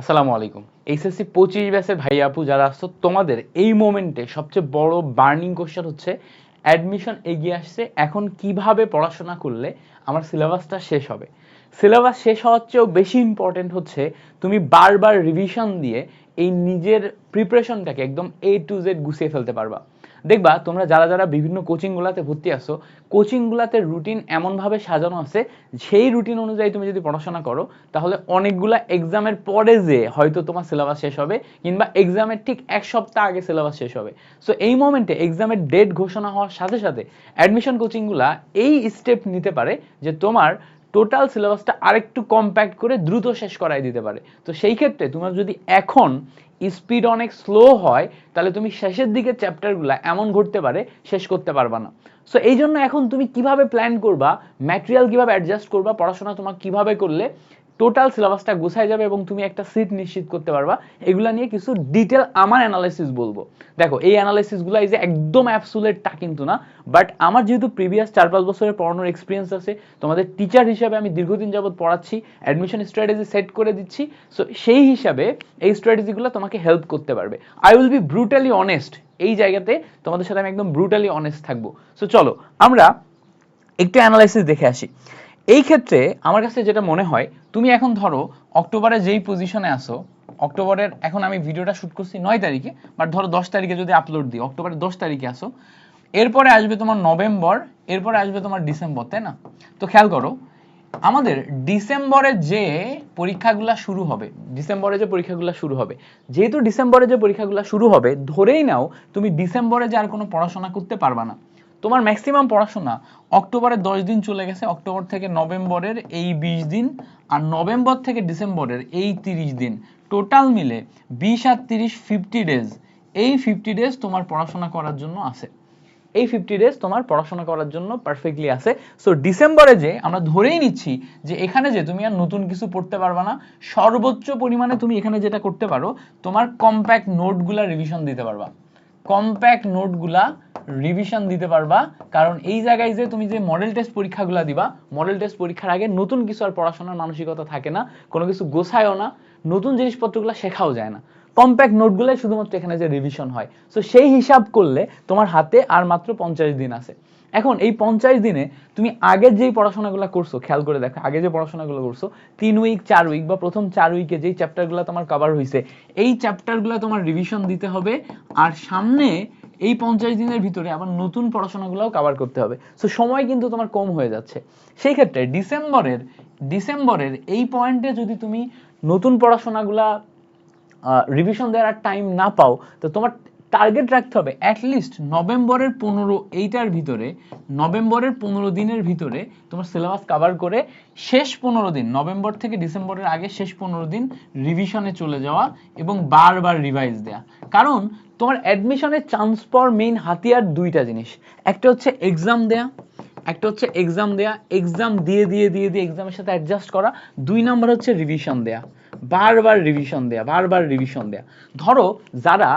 আসসালামু আলাইকুম। এইচএসসি পঁচিশ ব্যাচের ভাই আপু যারা আসছো তোমাদের এই মোমেন্টে সবচেয়ে বড় বার্নিং কোশ্চেন হচ্ছে, অ্যাডমিশন এগিয়ে আসছে, এখন কীভাবে পড়াশোনা করলে আমার সিলেবাসটা শেষ হবে? সিলেবাস শেষ হওয়ার চেয়েও বেশি ইম্পর্টেন্ট হচ্ছে, তুমি বারবার রিভিশন দিয়ে এই নিজের প্রিপারেশনটাকে একদম এ টু জেড গুছিয়ে ফেলতে পারবা। দেখবা, তোমরা যারা যারা বিভিন্ন কোচিংগুলোতে ভর্তি আসো কোচিংগুলোতে রুটিন এমনভাবে সাজানো আছে, সেই রুটিন অনুযায়ী তুমি যদি পড়াশোনা করো, তাহলে অনেকগুলা এক্সামের পরে যে হয়তো তোমার সিলেবাস শেষ হবে, কিংবা এক্সামের ঠিক এক সপ্তাহ আগে সিলেবাস শেষ হবে। সো এই মোমেন্টে এক্সামের ডেট ঘোষণা হওয়ার সাথে সাথে অ্যাডমিশন কোচিংগুলা এই স্টেপ নিতে পারে যে তোমার টোটাল সিলেবাসটা আরেকটু কম্প্যাক্ট করে দ্রুত শেষ করাই দিতে পারে। তো সেই ক্ষেত্রে তোমার যদি এখন স্পিড অনেক স্লো হয়, তাহলে তুমি শেষের দিকে চ্যাপ্টারগুলো এমন ঘটতে পারে, শেষ করতে পারবা না। সো এই জন্য এখন তুমি কীভাবে প্ল্যান করবা ম্যাটেরিয়াল কীভাবে অ্যাডজাস্ট করবা, পড়াশোনা তোমার কীভাবে করলে টোটাল সিলেবাসটা গোছায় যাবে এবং তুমি একটা সিট নিশ্চিত করতে পারবা। এগুলা নিয়ে কিছু ডিটেল আমার অ্যানালাইসিস বলব। দেখো, এই অ্যানালাইসিসগুলো এই যে একদম অ্যাবসুলেট তা কিন্তু না। বাট আমার যেহেতু প্রিভিয়াস চার পাঁচ বছরের পড়ানোর এক্সপিরিয়েন্স আছে, তোমাদের টিচার হিসাবে আমি দীর্ঘদিন যাবত পড়াচ্ছি অ্যাডমিশন স্ট্র্যাটেজি সেট করে দিচ্ছি। সো সেই হিসাবে এই স্ট্র্যাটেজিগুলো তোমাকে হেল্প করতে পারবে। I will be brutally honest এই জায়গাতে তোমাদের সাথে আমি একদম ব্রুটালি অনেস্ট থাকব। সো চলো, আমরা একটু অ্যানালাইসিস দেখে আসি। এই ক্ষেত্রে আমার কাছে যেটা মনে হয়, তুমি এখন ধরো অক্টোবরে যেই পজিশনে আসো অক্টোবরের, এখন আমি ভিডিওটা শুট করছি নয় তারিখে বাট ধরো দশ তারিখে যদি আপলোড দিই, অক্টোবরের দশ তারিখে আসো এরপরে আসবে তোমার নভেম্বর, এরপরে আসবে তোমার ডিসেম্বর, তাই না? তো খেয়াল করো, আমাদের ডিসেম্বরে যে পরীক্ষাগুলো শুরু হবে, ডিসেম্বরে যে পরীক্ষাগুলো শুরু হবে, যেহেতু ডিসেম্বরে যে পরীক্ষাগুলো শুরু হবে, ধরেই নাও তুমি ডিসেম্বরে যে আর কোনো পড়াশোনা করতে পারবা না। তোমার ম্যাক্সিমাম পড়াশোনা অক্টোবরের দশ দিন চলে গেছে, অক্টোবর থেকে নভেম্বরের এই বিশ দিন আর নভেম্বর থেকে ডিসেম্বরের এই তিরিশ দিন। টোটাল মিলে বিশ আর তিরিশ ফিফটি ডেজ এই ফিফটি ডেজ তোমার পড়াশোনা করার জন্য আছে। এই ফিফটি ডেজ তোমার পড়াশোনা করার জন্য পারফেক্টলি আছে। সো ডিসেম্বরে যে আমরা ধরেই নিচ্ছি যে এখানে যে তুমি আর নতুন কিছু পড়তে পারবে না, সর্বোচ্চ পরিমাণে তুমি এখানে যেটা করতে পারো, তোমার কম্প্যাক্ট নোটগুলা রিভিশন দিতে পারবা। কম্প্যাক্ট নোটগুলা রিভিশন দিতে পারবা। কারণ এই জায়গায় যে তুমি যে মডেল টেস্ট পরীক্ষাগুলো দিবা মডেল টেস্ট পরীক্ষার আগে নতুন কিছু আর পড়াশোনার মানসিকতা থাকে না, কোনো কিছু গোছায়ও না, নতুন জিনিসপত্রগুলো শেখাও যায় না। কম্প্যাক্ট নোটগুলোই শুধুমাত্র এখানে যে রিভিশন হয়। সো সেই হিসাব করলে তোমার হাতে আর মাত্র পঞ্চাশ দিন আছে। এখন এই পঞ্চাশ দিনে তুমি আগের যেই পড়াশোনাগুলো করছ, খেয়াল করে দেখো আগে যে পড়াশোনাগুলো করছ, তিন উইক চার উইক বা প্রথম চার উইকে যেই চ্যাপ্টারগুলো তোমার কভার হয়েছে এই চ্যাপ্টারগুলো তোমার রিভিশন দিতে হবে আর সামনে এই পঞ্চাশ দিনের ভিতরে আবার নতুন পড়াশোনাগুলোও কভার করতে হবে। সো সময় কিন্তু তোমার কম হয়ে যাচ্ছে। সেই ক্ষেত্রে ডিসেম্বরের ডিসেম্বরের এই পয়েন্টে যদি তুমি নতুন পড়াশোনাগুলা রিভিশন দেওয়ার টাইম না পাও, তো তোমার টার্গেট রাখতে হবে অ্যাটলিস্ট নভেম্বরের পনেরো এইটার ভিতরে, নভেম্বরের পনেরো দিনের ভিতরে তোমার সিলেবাস কভার করে শেষ পনেরো দিন, নভেম্বর থেকে ডিসেম্বরের আগে শেষ পনেরো দিন রিভিশনে চলে যাওয়া এবং বারবার রিভাইজ দেওয়া কারণ তোমার অ্যাডমিশনের চান্স পাওয়ার মেইন হাতিয়ার দুইটা জিনিস। একটা হচ্ছে এক্সাম দেয়া, একটা হচ্ছে এক্সাম দেয়া এক্সাম দিয়ে দিয়ে দিয়ে দিয়ে এক্সামের সাথে অ্যাডজাস্ট করা। দুই নাম্বার হচ্ছে রিভিশন দেয়া, বারবার রিভিশন দেয়া, বারবার রিভিশন দেয়া। ধরো যারা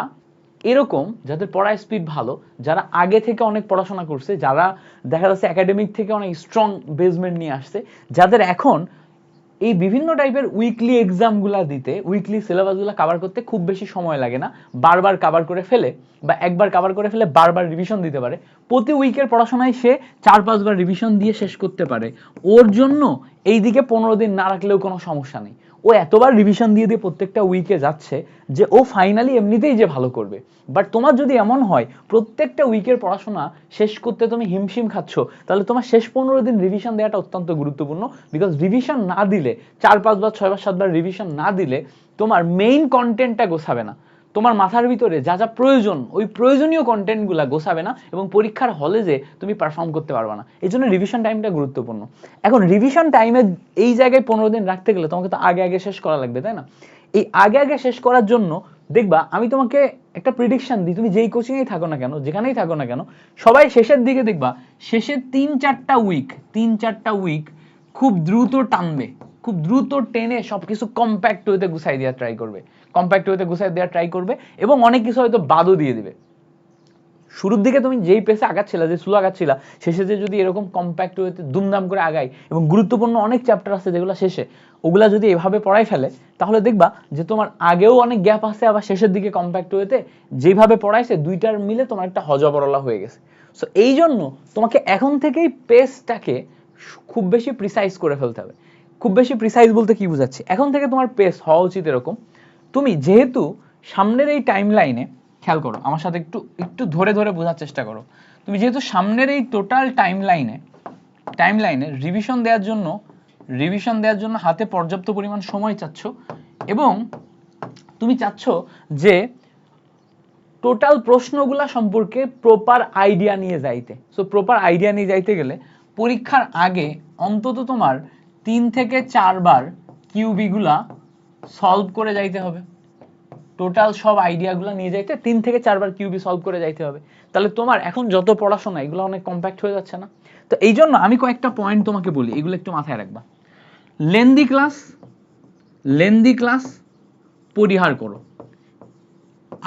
এরকম যাদের পড়ার স্পিড ভালো, যারা আগে থেকে অনেক পড়াশোনা করছে, যারা দেখা যাচ্ছে একাডেমিক থেকে অনেক স্ট্রং বেসমেন্ট নিয়ে আসছে, যাদের এখন এই বিভিন্ন টাইপের উইকলি এক্সামগুলো দিতে উইকলি সিলেবাসগুলো কভার করতে খুব বেশি সময় লাগে না, বারবার কভার করে ফেলে বা একবার কভার করে ফেলে বারবার রিভিশন দিতে পারে। প্রতি উইকের পড়াশোনায় সে চার, পাঁচবার রিভিশন দিয়ে শেষ করতে পারে। ওর জন্য এই দিকে পনেরো দিন না রাখলেও কোনো সমস্যা নেই। ও এতবার রিভিশন দিয়ে দিয়ে প্রত্যেকটা উইকে যাচ্ছে যে ও ফাইনালি এমনিতেই যে ভালো করবে। বাট তোমার যদি এমন হয়, প্রত্যেকটা উইকের পড়াশোনা শেষ করতে তুমি হিমশিম খাচ্ছ, তাহলে তোমার শেষ পনেরো দিন রিভিশন দেওয়াটা অত্যন্ত গুরুত্বপূর্ণ। বিকজ রিভিশন না দিলে, চার পাঁচবার ছয়বার সাতবার রিভিশন না দিলে তোমার মেইন কন্টেন্টটা গোছাবে না। তোমার মাথার ভিতরে যা যা প্রয়োজন, ওই প্রয়োজনীয় কন্টেন্টগুলো গোছাবে না এবং পরীক্ষার হলে যে তুমি পারফর্ম করতে পারবে না। এই জন্য রিভিশন টাইমটা গুরুত্বপূর্ণ। এখন রিভিশন টাইমে এই জায়গায় পনেরো দিন রাখতে গেলে তোমাকে তো আগে আগে শেষ করা লাগবে, তাই না? এই আগে আগে শেষ করার জন্য দেখবা, আমি তোমাকে একটা প্রিডিকশন দিই, তুমি যেই কোচিংয়েই থাকো না কেন, যেখানেই থাকো না কেন, সবাই শেষের দিকে দেখবা, শেষের তিন চারটা উইক তিন চারটা উইক খুব দ্রুত টানবে, খুব দ্রুত টেনে সবকিছু কম্প্যাক্ট ওয়েতে গুছাই দেওয়ার ট্রাই করবে। কম্প্যাক্ট ওয়েতে গুছাই দেওয়ার ট্রাই করবে এবং অনেক কিছু হয়তো বাদও দিয়ে দিবে। শুরুর দিকে তুমি যেই পেসে আগাচ্ছিলা, যে স্লো আগাচ্ছিলা, শেষে যে যদি এরকম কম্প্যাক্ট ওয়েতে দুমদাম করে আগাই এবং গুরুত্বপূর্ণ অনেক চ্যাপ্টার আছে যেগুলো শেষে, ওগুলা যদি এভাবে পড়াই ফেলে, তাহলে দেখবা যে তোমার আগেও অনেক গ্যাপ আছে, আবার শেষের দিকে কম্প্যাক্ট ওয়েতে যেভাবে পড়াইছে, দুইটার মিলে তোমার একটা হজবরলা হয়ে গেছে। সো এই জন্য তোমাকে এখন থেকেই পেসটাকে খুব বেশি প্রিসাইজ করে ফেলতে হবে। খুব বেশি প্রিসাইজ বলতে কি বুঝাচ্ছি? এখন থেকে তোমার পেস হওয়া উচিত এরকম তুমি যেহেতু সামনের এই টাইম লাইনে খেয়াল করো, আমার সাথে একটু একটু ধরে ধরে বোঝার চেষ্টা করো। তুমি যেহেতু সামনের এই টোটাল টাইম লাইনে টাইম লাইনে রিভিশন দেওয়ার জন্য রিভিশন দেওয়ার জন্য হাতে পর্যাপ্ত পরিমাণ সময় চাচ্ছ এবং তুমি চাচ্ছ যে টোটাল প্রশ্নগুলা সম্পর্কে প্রপার আইডিয়া নিয়ে যাইতে। সো প্রপার আইডিয়া নিয়ে যাইতে গেলে পরীক্ষার আগে অন্তত তোমার তিন থেকে চারবার কিউবিগুলা সলভ করে যাইতে হবে। টোটাল সব আইডিয়াগুলো নিয়ে যাইতে তিন থেকে চারবার কিউবি সলভ করে যাইতে হবে। তাহলে তোমার এখন যত পড়াশোনা, এগুলো অনেক কম্প্যাক্ট হয়ে যাচ্ছে না? তো এই জন্য আমি কয়েকটা পয়েন্ট তোমাকে বলি, এগুলো একটু মাথায় রাখবা। লেন্দি ক্লাস লেন্দি ক্লাস পরিহার করো।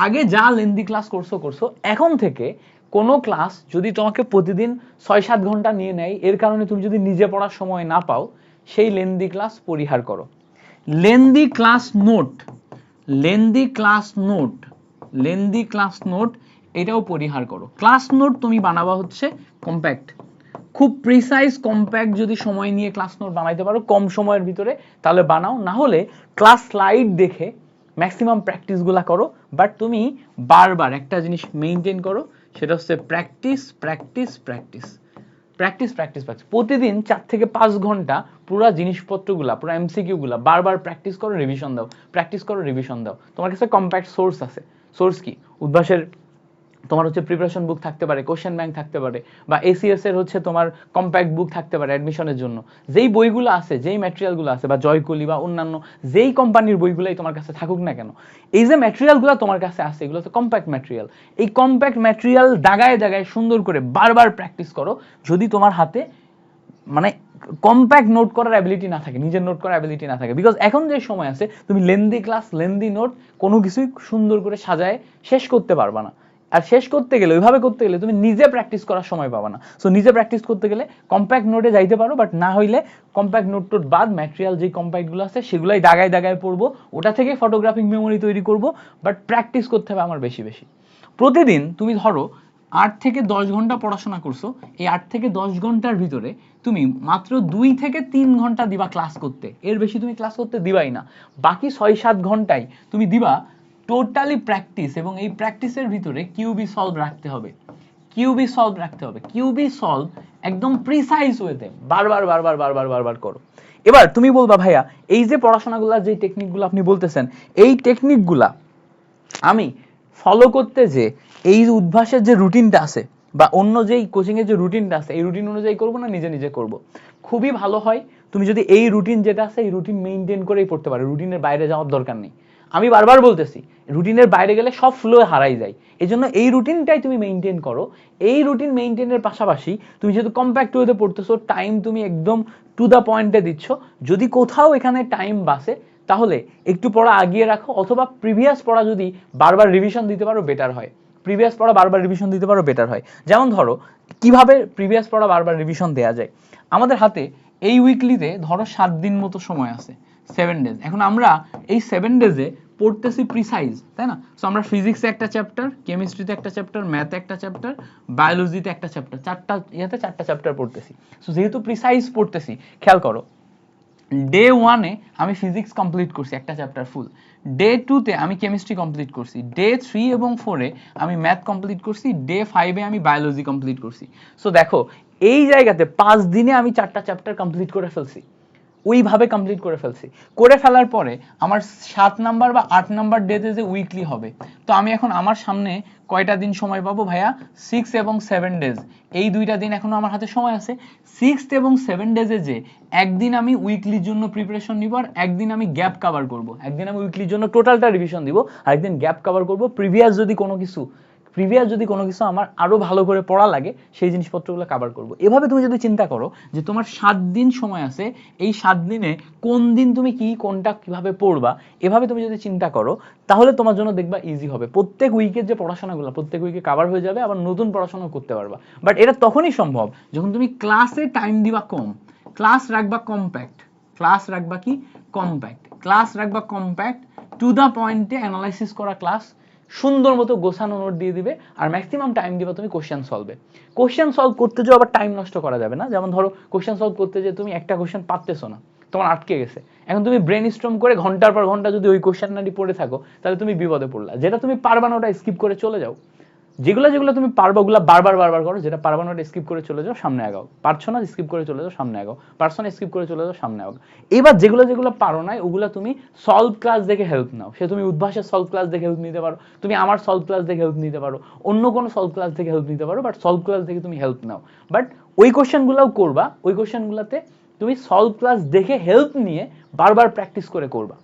আগে যা লেন্দি ক্লাস করছ করছ, এখন থেকে কোনো ক্লাস যদি তোমাকে প্রতিদিন ছয় সাত ঘণ্টা নিয়ে নেয়, এর কারণে তুমি যদি নিজে পড়ার সময় না পাও, সেই লেন্দি ক্লাস পরিহার করো। Lengthy class note, lengthy class note, lengthy class note এটাও পরিহার করো। ক্লাস নোট তুমি বানাবা হচ্ছে কম্প্যাক্ট খুব প্রিসাইজ কম্প্যাক্ট যদি সময় নিয়ে ক্লাস নোট বানাইতে পারো কম সময়ের ভিতরে, তাহলে বানাও। না হলে ক্লাস স্লাইড দেখে ম্যাক্সিমাম প্র্যাকটিসগুলা করো। বাট তুমি বারবার একটা জিনিস মেনটেন করো, সেটা হচ্ছে practice practice practice practice practice practice প্রতিদিন চার থেকে পাঁচ ঘণ্টা পুরো জিনিসপত্রগুলা, পুরো এমসিকিউগুলা বারবার প্র্যাকটিস করো রিভিশন দাও। প্র্যাকটিস করো রিভিশন দাও। তোমার কাছে কম্প্যাক্ট সোর্স আছে। সোর্স কি? উদ্ভাসের তোমার হচ্ছে প্রিপারেশন বুক থাকতে পারে কোশ্চেন ব্যাংক থাকতে পারে, বা এসিএস এর হচ্ছে তোমার কম্প্যাক্ট বুক থাকতে পারে অ্যাডমিশনের জন্য। যেই বইগুলো আছে, যেই ম্যাটেরিয়ালগুলো আছে, বা জয়কলি বা অন্যান্য যেই কোম্পানির বইগুলোই তোমার কাছে থাকুক না কেন, এই যে ম্যাটেরিয়ালগুলো তোমার কাছে আছে, এগুলো তো কম্প্যাক্ট ম্যাটেরিয়াল এই কম্প্যাক্ট ম্যাটেরিয়াল দাগায় দাগায় সুন্দর করে বারবার প্র্যাকটিস করো, যদি তোমার হাতে মানে কম্প্যাক্ট নোট করার অ্যাবিলিটি না থাকে, নিজের নোট করার অ্যাবিলিটি না থাকে বিকজ এখন যে সময় আছে, তুমি লেন্দি ক্লাস লেন্দি নোট কোনো কিছুই সুন্দর করে সাজায় শেষ করতে পারবা না। আর শেষ করতে গেলে, ওইভাবে করতে গেলে তুমি নিজে প্র্যাকটিস করার সময় পাবা না। সো নিজে প্র্যাকটিস করতে গেলে কম্প্যাক্ট নোটে যাইতে পারো বাট না হইলে কম্প্যাক্ট নোট টোট বাদ ম্যাটেরিয়াল যে কম্প্যাক্টগুলো আছে, সেগুলাই দাগায় দাগায় পড়ব। ওটা থেকে ফটোগ্রাফিক মেমোরি তৈরি করব বাট প্র্যাকটিস করতে হবে আমার বেশি বেশি। প্রতিদিন তুমি ধরো আট থেকে দশ ঘণ্টা পড়াশোনা করছ, এই আট থেকে দশ ঘণ্টার ভিতরে তুমি মাত্র দুই থেকে তিন ঘণ্টা দিবা ক্লাস করতে। এর বেশি তুমি ক্লাস করতে দিবাই না। বাকি ছয় সাত ঘন্টায় তুমি দিবা টোটালি প্র্যাকটিস এবং এই প্র্যাকটিসের ভিতরে কিউবি সলভ রাখতে হবে। কিউবি সলভ রাখতে হবে। কিউবি সলভ একদম প্রিসাইজ ওয়েতে বারবার বারবার বারবার বারবার করো। এবার তুমি বলবা, ভাইয়া, এই যে পড়াশোনাগুলো, যে টেকনিকগুলো আপনি বলতেছেন, এই টেকনিকগুলা আমি ফলো করতে যে এই উদ্ভাসের যে রুটিনটা আছে বা অন্য যেই কোচিং এর যে রুটিনটা আছে, এই রুটিন অনুযায়ী করব না, নিজে নিজে করব? খুবই ভালো হয়। তুমি যদি এই রুটিন যেটা আছে, এই রুটিন মেনটেন করেই পড়তে পারো। রুটিনের বাইরে যাওয়ার দরকার নেই। আমি বারবার বলতেছি, রুটিনের বাইরে গেলে সব ফ্লো হারাই যায়। এই জন্য এই রুটিনটাই তুমি মেনটেন করো। এই রুটিন মেনটেনের পাশাপাশি তুমি যেহেতু কম্প্যাক্ট ওয়েতে পড়তেছো টাইম তুমি একদম টু দ্য পয়েন্টে দিচ্ছ। যদি কোথাও এখানে টাইম বাসে, তাহলে একটু পড়া আগিয়ে রাখো অথবা প্রিভিয়াস পড়া যদি বারবার রিভিশন দিতে পারো বেটার হয়। প্রিভিয়াস পড়া বারবার রিভিশন দিতে পারো বেটার হয়। যেমন ধরো, কীভাবে প্রিভিয়াস পড়া বারবার রিভিশন দেওয়া যায়? আমাদের হাতে এই উইকলিতে ধরো সাত দিন মতো সময় আছে। সেভেন ডেজ এখন আমরা এই সেভেন ডেজে পড়তেছি প্রিসাইজ তাই না? সো আমরা ফিজিক্সে একটা চ্যাপ্টার কেমিস্ট্রিতে একটা চ্যাপ্টার ম্যাথে একটা চ্যাপ্টার বায়োলজিতে একটা চ্যাপ্টার চারটা ইয়েতে চারটা চ্যাপ্টার পড়তেছি। সো যেহেতু প্রিসাইজ পড়তেছি, খেয়াল করো ডে ওয়ানে আমি ফিজিক্স কমপ্লিট করছি, একটা চ্যাপ্টার ফুল ডে টুতে আমি কেমিস্ট্রি কমপ্লিট করছি। ডে থ্রি এবং ফোরে আমি ম্যাথ কমপ্লিট করছি। ডে ফাইভে আমি বায়োলজি কমপ্লিট করছি। সো দেখো, এই জায়গাতে পাঁচ দিনে আমি চারটা চ্যাপ্টার কমপ্লিট করে ফেলছি। ওইভাবে কমপ্লিট করে ফেলছি। করে ফেলার পরে আমার সাত নাম্বার বা আট নাম্বার ডেতে যে উইকলি হবে, তো আমি এখন আমার সামনে কয়টা দিন সময় পাবো ভাইয়া? সিক্স এবং সেভেন ডেজ এই দুইটা দিন এখনও আমার হাতে সময় আছে। সিক্স এবং সেভেন ডেজে যে একদিন আমি উইকলির জন্য প্রিপারেশন নিব আর একদিন আমি গ্যাপ কভার করব। একদিন আমি উইকলির জন্য টোটালটা রিভিশন দিব আর একদিন গ্যাপ কভার করব। প্রিভিয়াস যদি কোনো কিছু প্রিভিয়াস যদি কোনো কিছু আমার আরও ভালো করে পড়া লাগে, সেই জিনিসপত্রগুলো কভার করব। এভাবে তুমি যদি চিন্তা করো যে তোমার সাত দিন সময় আছে, এই সাত দিনে কোন দিন তুমি কি, কোনটা কীভাবে পড়বা, এভাবে তুমি যদি চিন্তা করো, তাহলে তোমার জন্য দেখবা ইজি হবে। প্রত্যেক উইকের যে পড়াশোনাগুলো, প্রত্যেক উইকে কভার হয়ে যাবে, আবার নতুন পড়াশোনা করতে পারবা। বাট এটা তখনই সম্ভব যখন তুমি ক্লাসে টাইম দিবা কম। ক্লাস রাখবা কম্প্যাক্ট ক্লাস রাখবা কি? কম্প্যাক্ট ক্লাস রাখবা কম্প্যাক্ট টু দ্য পয়েন্টে অ্যানালাইসিস করা ক্লাস সুন্দর মতো গোছানো নোট দিয়ে দিবে, আর ম্যাক্সিমাম টাইম দিবা তুমি কোশ্চেন সলভে কোশ্চেন সলভ করতে যাও আবার টাইম নষ্ট করা যাবে না। যেমন ধরো কোশ্চেন সলভ করতে যে তুমি একটা কোশ্চেন পারতেছো না, তোমার আটকে গেছে। এখন তুমি ব্রেন স্ট্রম করে ঘণ্টার পর ঘণ্টা যদি ওই কোশ্চেন কোশ্চেনটি পড়ে থাকো, তাহলে তুমি বিপদে পড়লা। যেটা তুমি পারবা না, ওটা স্কিপ করে চলে যাও। যেগুলো যেগুলো তুমি পারবা, ওগুলো বারবার বারবার করো। যেটা পারবা না স্কিপ করে চলে যাও, সামনে আগাও। পারছ না স্কিপ করে চলে যাও, সামনে আগাও। পারছ না স্কিপ করে চলে যাও, সামনে আগাও। এবার যেগুলো যেগুলো পারো না ওগুলো তুমি সলভ ক্লাস দেখে হেল্প নাও। সে তুমি উদ্ভাসের সলভ ক্লাস দেখে হেল্প নিতে পারো। তুমি আমার সলভ ক্লাস দেখে হেল্প নিতে পারো। অন্য কোনো সলভ ক্লাস থেকে হেল্প নিতে পারো বাট সলভ ক্লাস দেখে তুমি হেল্প নাও। বাট ওই কোশ্চেনগুলোও করবা। ওই কোশ্চেনগুলোতে তুমি সলভ ক্লাস দেখে হেল্প নিয়ে বারবার প্র্যাকটিস করে করবা।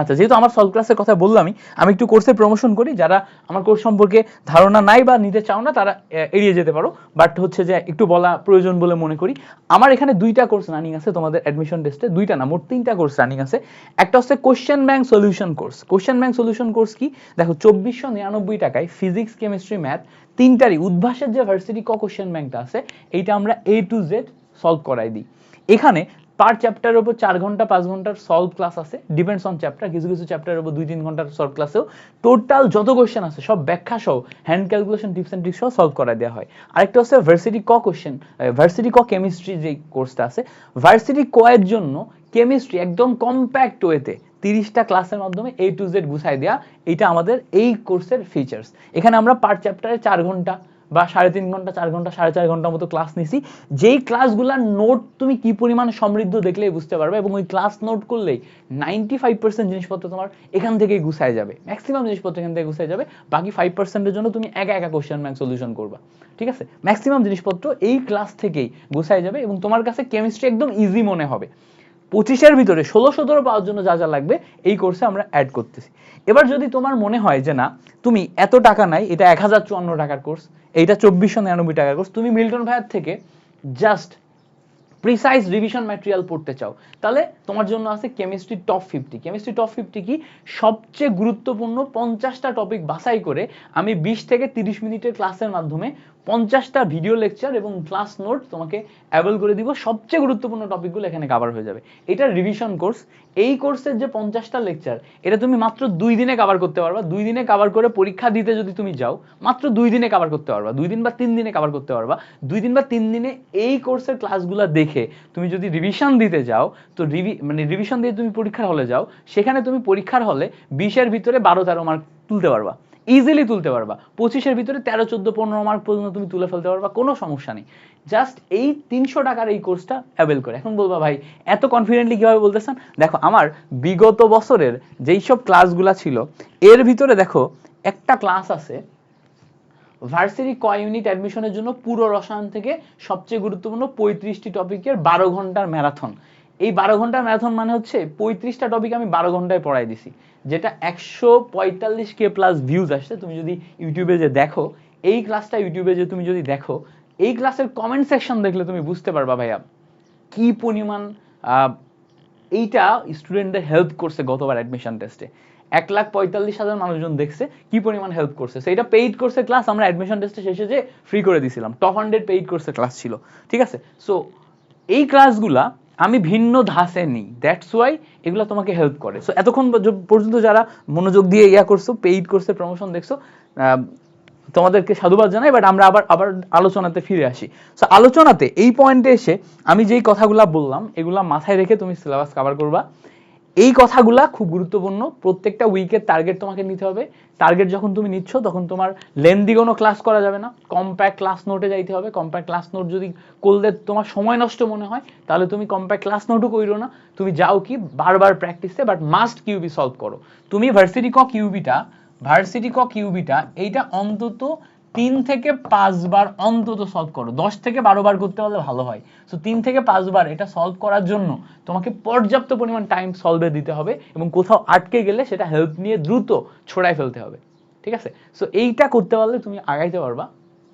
আচ্ছা যেহেতু আমার সলভ ক্লাসের কথা বললামই, আমি একটু কোর্সের প্রমোশন করি, যারা আমার কোর্স সম্পর্কে ধারণা নাই বা নিতে চাও না, তারা এড়িয়ে যেতে পারো। বাট হচ্ছে যে, একটু বলা প্রয়োজন বলে মনে করি, আমার এখানে দুইটা কোর্স রানিং আছে তোমাদের অ্যাডমিশন টেস্টে দুইটা না, মোট তিনটা কোর্স রানিং আছে। একটা হচ্ছে question bank solution course question bank solution course কি? দেখো, চব্বিশশো নিরানব্বই টাকায় ফিজিক্স কেমিস্ট্রি ম্যাথ তিনটারই উদ্ভাসের যে ভার্সিটি ক কোশ্চেন ব্যাংকটা আছে, এইটা আমরা এ টু জেড সলভ করাই দিই। এখানে পার চ্যাপ্টারের উপর চার ঘণ্টা, পাঁচ ঘণ্টার সলভ ক্লাস আছে। ডিপেন্ডস অন চ্যাপ্টার কিছু কিছু চ্যাপ্টারের উপর দুই তিন ঘণ্টার সলভ ক্লাসেও টোটাল যত কোশ্চেন আছে, সব ব্যাখ্যা সহ hand calculation tips and tricks সহ সলভ করা দেওয়া হয়। আরেকটা হচ্ছে ভার্সিটি ক কোশ্চেন ভার্সিটি ক কেমিস্ট্রি যে কোর্সটা আছে ভার্সিটি ক এর জন্য কেমিস্ট্রি একদম কম্প্যাক্ট ওয়েতে তিরিশটা ক্লাসের মাধ্যমে এ টু জেড গুছাই দেওয়া এটা আমাদের এই কোর্সের ফিচার্স এখানে আমরা পার চ্যাপ্টারে চার ঘণ্টা বা সাড়ে তিন ঘণ্টা, চার ঘণ্টা, সাড়ে চার ঘণ্টার মতো ক্লাস নিছি। যেই ক্লাসগুলোর নোট তুমি কি পরিমাণ সমৃদ্ধ দেখলেই বুঝতে পারবে এবং ওই ক্লাস নোট করলেই নাইনটি ফাইভ পার্সেন্ট জিনিসপত্র তোমার এখান থেকেই গুছায় যাবে। ম্যাক্সিমাম জিনিসপত্র এখান থেকে গুছায় যাবে। বাকি ফাইভ পার্সেন্টের জন্য তুমি একা একা কোশ্চেন ব্যাংক সলিউশন করবা। ঠিক আছে? ম্যাক্সিমাম জিনিসপত্র এই ক্লাস থেকেই গুছায় যাবে এবং তোমার কাছে কেমিস্ট্রি একদম ইজি মনে হবে। পঁচিশের ভিতরে ষোলো, সতেরো পাওয়ার জন্য যা যা লাগবে, এই কোর্সে আমরা অ্যাড করতেছি। এবার যদি তোমার মনে হয় যে না, তুমি এত টাকা নাই, এটা এক হাজার চুয়ান্ন টাকার কোর্স এইটা চব্বিশশো নিরানব্বই টাকার কোর্স তুমি মিল্টন ভাইয়ের থেকে জাস্ট প্রিসাইজ রিভিশন ম্যাটেরিয়াল পড়তে চাও, তাহলে তোমার জন্য আছে chemistry top fifty chemistry top fifty কি? সবচেয়ে গুরুত্বপূর্ণ পঞ্চাশটা টপিক বাছাই করে আমি বিশ থেকে তিরিশ মিনিটের ক্লাসের মাধ্যমে পঞ্চাশটা ভিডিও লেকচার এবং ক্লাস নোট তোমাকে অ্যাভেল করে দিব। সবচেয়ে গুরুত্বপূর্ণ টপিকগুলো এখানে কভার হয়ে যাবে। এটা রিভিশন কোর্স এই কোর্সের যে পঞ্চাশটা লেকচার এটা তুমি মাত্র দুই দিনে কভার করতে পারবা। দুই দিনে কভার করে পরীক্ষা দিতে যদি তুমি যাও, মাত্র দুই দিনে কভার করতে পারবা। দুই দিন বা তিন দিনে কভার করতে পারবা। দুই দিন বা তিন দিনে এই কোর্সের ক্লাসগুলো দেখে তুমি যদি রিভিশন দিতে যাও, তো রিভি মানে রিভিশন দিয়ে তুমি পরীক্ষার হলে যাও, সেখানে তুমি পরীক্ষার হলে বিশের ভিতরে বারো তেরো মার্ক তুলতে পারবা। ইজিলি তুলতে পারবা। পঁচিশের ভিতরে তেরো, চোদ্দ, পনেরো মার্ক পর্যন্ত তুমি তুলে ফেলতে পারবা, কোনো সমস্যা নেই। জাস্ট এই তিনশো টাকার এই কোর্সটা অ্যাভেল করে। এখন বলবা, ভাই, এত কনফিডেন্টলি কীভাবে বলতেছেন? দেখো, আমার বিগত বছরের যেই সব ক্লাসগুলা ছিল, এর ভিতরে দেখো, একটা ক্লাস আছে ভার্সিটি ক ইউনিট অ্যাডমিশনের জন্য পুরো রসায়ন থেকে সবচেয়ে গুরুত্বপূর্ণ পঁয়ত্রিশটি টপিকের বারো ঘণ্টার ম্যারাথন এই বারো ঘণ্টার ম্যারাথন মানে হচ্ছে পঁয়ত্রিশটা টপিক আমি বারো ঘন্টায় পড়াই দিছি, যেটা একশো পঁয়তাল্লিশ কে প্লাস ভিউজ আসছে। তুমি যদি ইউটিউবে যে দেখো, এই ক্লাসটা ইউটিউবে যে তুমি যদি দেখো, এই ক্লাসের কমেন্ট সেকশন দেখলে তুমি বুঝতে পারবা ভাইয়া কি পরিমাণ এইটা স্টুডেন্টদের হেল্প করছে গতবার অ্যাডমিশন টেস্টে এক লাখ পঁয়তাল্লিশ হাজার মানুষজন দেখছে কি পরিমাণ হেল্প করছে। সেইটা পেইড কোর্সের ক্লাস আমরা অ্যাডমিশন টেস্টে শেষে যে ফ্রি করে দিছিলাম। টপ হান্ড্রেড পেইড কোর্সের ক্লাস ছিল। ঠিক আছে? সো এই ক্লাসগুলা আমি ভিন্ন ধাসে নিই। দ্যাটস ওয়াই এগুলো তোমাকে হেল্প করে। সো এতক্ষণ পর্যন্ত যারা মনোযোগ দিয়ে ইয়া করছ পেইড কোর্সের প্রমোশন দেখছ তোমাদেরকে সাধুবাদ জানাই বাট আমরা আবার আবার আলোচনাতে ফিরে আসি। সো আলোচনাতে এই পয়েন্টে এসে আমি যেই কথাগুলো বললাম, এগুলা মাথায় রেখে তুমি সিলেবাস কভার করবা। এই কথাগুলা খুব গুরুত্বপূর্ণ। প্রত্যেকটা উইকের টার্গেট তোমাকে নিতে হবে। টার্গেট যখন তুমি নিচ্ছ, তখন তোমার লেন্দি কোনো ক্লাস করা যাবে না। কম্প্যাক্ট ক্লাস নোটে যাইতে হবে। কম্প্যাক্ট ক্লাস নোট যদি করলে তোমার সময় নষ্ট মনে হয়, তাহলে তুমি কম্প্যাক্ট ক্লাস নোটও কইরো না। তুমি যাও কি, বারবার প্র্যাকটিসে বাট মাস্ট কিউবি সলভ করো। তুমি ভার্সিটি ক কিউবিটা ভার্সিটি ক কিউবিটা এইটা অন্তত তিন থেকে পাঁচবার অন্তত সলভ করো। দশ থেকে বারো বার করতে পারলে ভালো হয়। সো তিন থেকে পাঁচবার এটা সলভ করার জন্য তোমাকে পর্যাপ্ত পরিমাণ টাইম সলভে দিতে হবে এবং কোথাও আটকে গেলে সেটা হেল্প নিয়ে দ্রুত ছড়াই ফেলতে হবে। ঠিক আছে? সো এইটা করতে পারলে তুমি আগাইতে পারবা।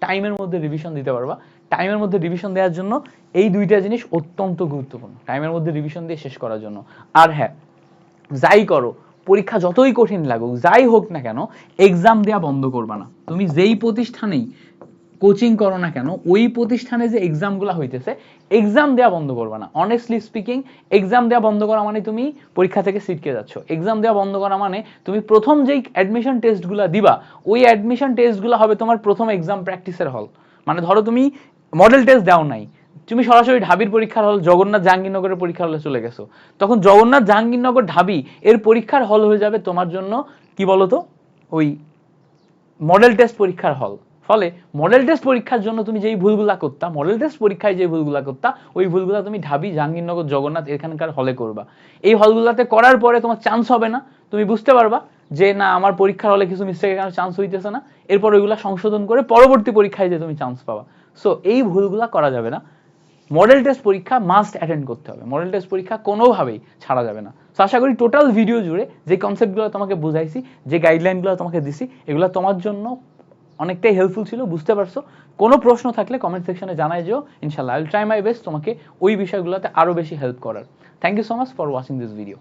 টাইমের মধ্যে রিভিশন দিতে পারবা। টাইমের মধ্যে রিভিশন দেওয়ার জন্য এই দুইটা জিনিস অত্যন্ত গুরুত্বপূর্ণ। টাইমের মধ্যে রিভিশন দিয়ে শেষ করার জন্য। আর হ্যাঁ যাই করো পরীক্ষা যতই কঠিন লাগুক, যাই হোক না কেন এক্সাম দেওয়া বন্ধ করবা না। তুমি যেই প্রতিষ্ঠানেই কোচিং করো না কেন, ওই প্রতিষ্ঠানে যে এক্সামগুলো হইতেছে এক্সাম দেওয়া বন্ধ করবা না। অনেস্টলি স্পিকিং এক্সাম দেওয়া বন্ধ করা মানে তুমি পরীক্ষা থেকে সিটকে যাচ্ছ। এক্সাম দেওয়া বন্ধ করা মানে তুমি প্রথম যেই অ্যাডমিশন টেস্টগুলো দিবা, ওই অ্যাডমিশন টেস্টগুলো হবে তোমার প্রথম এক্সাম প্র্যাকটিসের হল মানে ধরো তুমি মডেল টেস্ট দাও নাই। তুমি সরাসরি ঢাবির পরীক্ষার হল, জগন্নাথ জাহাঙ্গীরনগরের পরীক্ষার হলে চলে গেছো। তখন জগন্নাথ জাহাঙ্গীরনগর ঢাবি, এর পরীক্ষার হল হয়ে যাবে তোমার জন্য, কি বলতো? ওই মডেল টেস্ট পরীক্ষার হল। ফলে মডেল টেস্ট পরীক্ষার জন্য তুমি যেই ভুলগুলা করতা মডেল টেস্ট পরীক্ষায় যে ভুলগুলা করতা, ওই ভুলগুলা তুমি ঢাবি, জাহাঙ্গীরনগর, জগন্নাথ এখানকার হলে করবা। এই হলগুলাতে করার পরে তোমার চান্স হবে না। তুমি বুঝতে পারবা যে, না, আমার পরীক্ষার হলে কিছু মিস্টেকের কারণে চান্স হইতেছে না। এরপর ওইগুলা সংশোধন করে পরবর্তী পরীক্ষায় যে তুমি চান্স পাবা। সো এই ভুলগুলা করা যাবে না। মডেল টেস্ট পরীক্ষা মাস্ট অ্যাটেন্ড করতে হবে। মডেল টেস্ট পরীক্ষা কোনোভাবেই ছাড়া যাবে না। তো আশা করি টোটাল ভিডিও জুড়ে যে কনসেপ্টগুলো তোমাকে বুঝাইছি, যে গাইডলাইনগুলো তোমাকে দিছি, এগুলো তোমার জন্য অনেকটাই হেল্পফুল ছিল, বুঝতে পারছ? কোনো প্রশ্ন থাকলে কমেন্ট সেকশনে জানাই যেও ইনশাল্লাহ। আই ট্রাই মাই বেস্ট তোমাকে ওই বিষয়গুলোতে আরও বেশি হেল্প করার। Thank you so much for watching this video